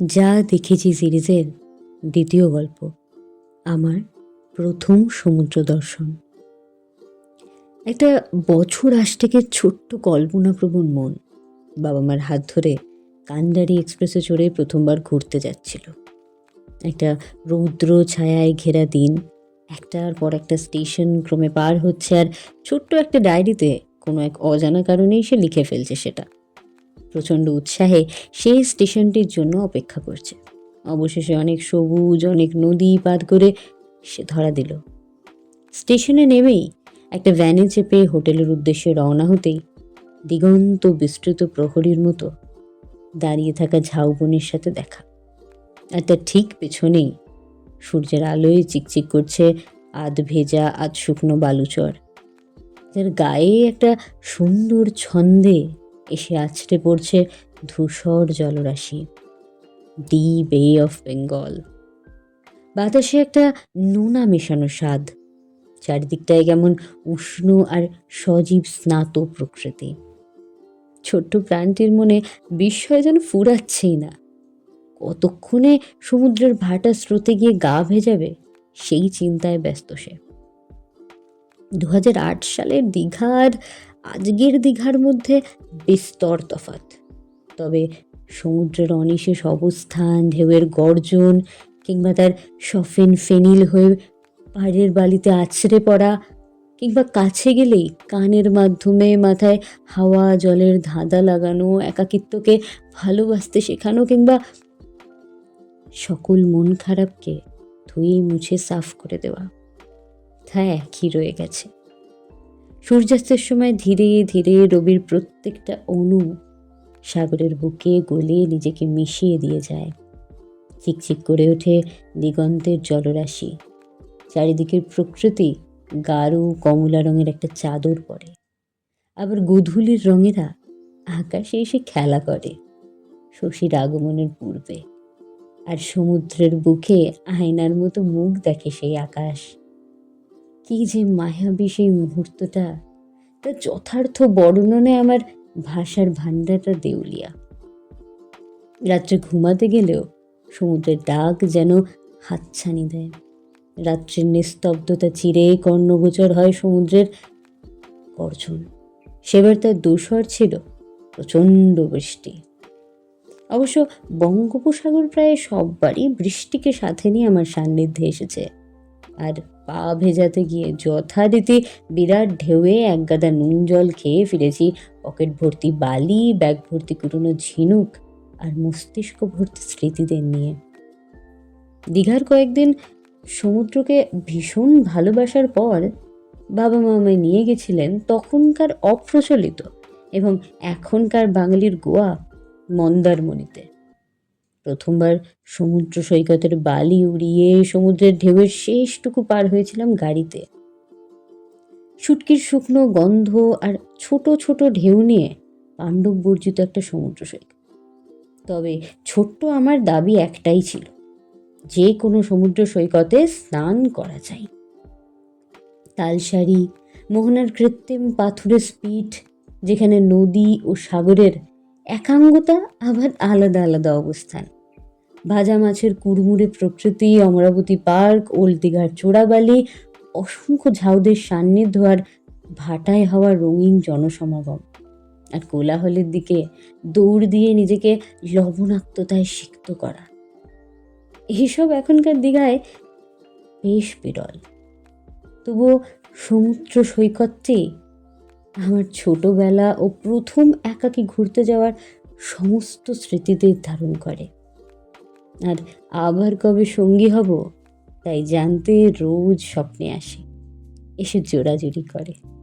যা দেখেছি সিরিজের দ্বিতীয় গল্প, আমার প্রথম সমুদ্র দর্শন। একটা বছর আষ্টেকের ছোট্ট কল্পনাপ্রবণ মন বাবা মার হাত ধরে কান্ডারি এক্সপ্রেসে চড়ে প্রথমবার ঘুরতে যাচ্ছিল। একটা রৌদ্র ছায়ায় ঘেরা দিন, একটার পর একটা স্টেশন ক্রমে পার হচ্ছে আর ছোট্ট একটা ডায়েরিতে কোনো এক অজানা কারণেই সে লিখে ফেলছে সেটা। প্রচণ্ড উৎসাহে সেই স্টেশনটির জন্য অপেক্ষা করছে। অবশেষে অনেক সবুজ, অনেক নদী পার করে সে ধরা দিল। স্টেশনে নেমেই একটা ভ্যানে চেপে হোটেলের উদ্দেশ্যে রওনা হতেই দিগন্ত বিস্তৃত প্রহরীর মতো দাঁড়িয়ে থাকা ঝাউবনের সাথে দেখা। আর তার ঠিক পেছনেই সূর্যের আলোয় চিকচিক করছে আধ ভেজা, আধ শুকনো বালুচর। যার গায়ে একটা সুন্দর ছন্দে এসে আছড়ে পড়ছে ধূসর জলরাশি। ডি বে অফ বেঙ্গল বাতাসে একটা নোনা মেশানো স্বাদ। চারিদিকটায় কেমন উষ্ণ আর সজীব স্নাত প্রকৃতি। ছোট্ট প্রাণটির মনে বিস্ময় যেন ফুরাচ্ছেই না। কতক্ষণে সমুদ্রের ভাটা স্রোতে গিয়ে গা ভেজাবে, সেই চিন্তায় ব্যস্ত সে। দু হাজার আট সালের দীঘার আজকের দীঘার মধ্যে বিস্তর তফাত তবে সমুদ্রের অনিশেষ অবস্থান, ঢেউয়ের গর্জন কিংবা তার সফেন ফেনিল হয়ে পাড়ের বালিতে আছড়ে পড়া কিংবা কাছে গেলেই কানের মাধ্যমে মাথায় হাওয়া, জলের ধাঁধা লাগানো, একাকিত্বকে ভালোবাসতে শেখানো কিংবা সকল মন খারাপকে ধুয়ে মুছে সাফ করে দেওয়া, তা একই রয়ে গেছে। সূর্যাস্তের সময় ধীরে ধীরে রবির প্রত্যেকটা অণু সাগরের বুকে গলে নিজেকে মিশিয়ে দিয়ে যায়। চিকচিক করে ওঠে দিগন্তের জলরাশি। চারিদিকের প্রকৃতি গাঢ় কমলা রঙের একটা চাদর পরে। আবার গোধূলির রঙেরা আকাশে এসে খেলা করে শশীর আগমনের পূর্বে। আর সমুদ্রের বুকে আয়নার মতো মুখ দেখে সেই আকাশ। কি যে মায়াবী সেই মুহূর্তটা, তা যথার্থ বর্ণনে আমার ভাষার ভাণ্ডারটা দেউলিয়া। রাত্রে ঘুমাতে গেলেও সমুদ্রের ডাক যেন হাতছানি দেয়। রাত্রির নিস্তব্ধতা চিরে কর্ণগোচর হয় সমুদ্রের গর্জন। সেবার তার দোসর ছিল প্রচণ্ড বৃষ্টি। অবশ্য বঙ্গোপসাগর প্রায় সববারই বৃষ্টিকে সাথে নিয়ে আমার সান্নিধ্যে এসেছে। আর পা ভেজাতে গিয়ে যথারীতি বিরাট ঢেউয়ে একগাদা নুন জল খেয়ে ফিরেছি। পকেট ভর্তি বালি, ব্যাগ ভর্তি কুটুনো ঝিনুক আর মস্তিষ্ক ভর্তি স্মৃতিদের নিয়ে। দীঘার কয়েকদিন সমুদ্রকে ভীষণ ভালোবাসার পর বাবা মা আমায় নিয়ে গেছিলেন তখনকার অপ্রচলিত এবং এখনকার বাঙালির গোয়া মন্দারমণিতে। প্রথমবার সমুদ্র সৈকতের বালি উড়িয়ে সমুদ্রের ঢেউয়ের শেষটুকু পার হয়েছিলাম গাড়িতে। শুটকির শুকনো গন্ধ আর ছোট ছোট ঢেউ নিয়ে পাণ্ডব বর্জিত একটা সমুদ্র সৈকত। তবে ছোট্ট আমার দাবি একটাই ছিল, যে কোনো সমুদ্র সৈকতে স্নান করা চাই। তালসারি মোহনার কৃত্রিম পাথুরের স্পিড যেখানে নদী ও সাগরের একাঙ্গতা আবার আলাদা আলাদা অবস্থান। ভাজা মাছের কুড়মুড়ে প্রকৃতি, অমরাবতী পার্ক ওল্ড দীঘার চোরাবালি, অসংখ্য ঝাউদের সান্নিধ্য আর ভাটায় হওয়া রঙিন জনসমাগম। আর কোলাহলের দিকে দৌড় দিয়ে নিজেকে লবণাক্ততায় সিক্ত করা। এইসব এখনকার দীঘায় বেশ বিরল। তবুও সমুদ্র সৈকতটি আমার ছোটবেলা ও প্রথম একাকি ঘুরতে যাওয়ার সমস্ত স্মৃতিদের ধারণ করে। আর আবার কবে সঙ্গী হব? তাই জানতে রোজ স্বপ্নে আসে। এসে জোড়াজুড়ি করে।